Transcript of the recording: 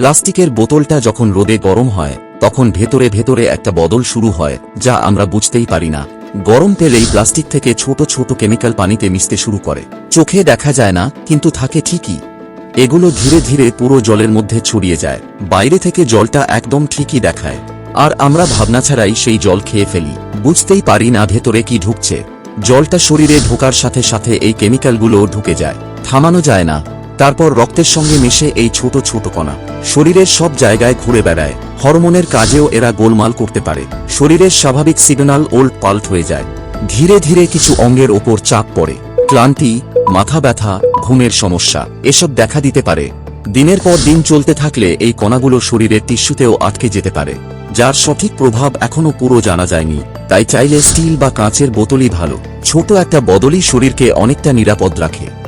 প্লাস্টিকের বোতলটা যখন রোদে গরম হয়, তখন ভেতরে ভেতরে একটা বদল শুরু হয়, যা আমরা বুঝতেই পারি না। গরম তেলেই প্লাস্টিক থেকে ছোট ছোট কেমিক্যাল পানিতে মিশতে শুরু করে। চোখে দেখা যায় না, কিন্তু থাকে ঠিকই। এগুলো ধীরে ধীরে পুরো জলের মধ্যে ছড়িয়ে যায়। বাইরে থেকে জলটা একদম ঠিকই দেখায়। আর আমরা ভাবনা ছাড়াই সেই জল খেয়ে ফেলি। বুঝতেই পারি না ভেতরে কি ঢুকছে। জলটা শরীরে ঢোকার সাথে সাথে এই কেমিক্যালগুলো ঢুকে যায়। থামানো যায় না। তারপর রক্তের সঙ্গে মিশে এই ছোট ছোট কণা। শরীরের সব জায়গায় ঘুরে বেড়ায়। হরমোনের কাজেও এরা গোলমাল করতে পারে। শরীরের স্বাভাবিক সিগন্যাল ওল্ড পাল্ট হয়ে যায়। ধীরে ধীরে কিছু অঙ্গের ওপর চাপ পড়ে। ক্লান্তি, মাথা ব্যথা, ঘুমের সমস্যা, এসব দেখা দিতে পারে। দিনের পর দিন চলতে থাকলে এই কণাগুলো শরীরের টিস্যুতেও আটকে যেতে পারে। যার সঠিক প্রভাব এখনও পুরো জানা যায়নি। তাই চাইলে স্টিল বা কাঁচের বোতলই ভালো। ছোট একটা বদলই শরীরকে অনেকটা নিরাপদ রাখে।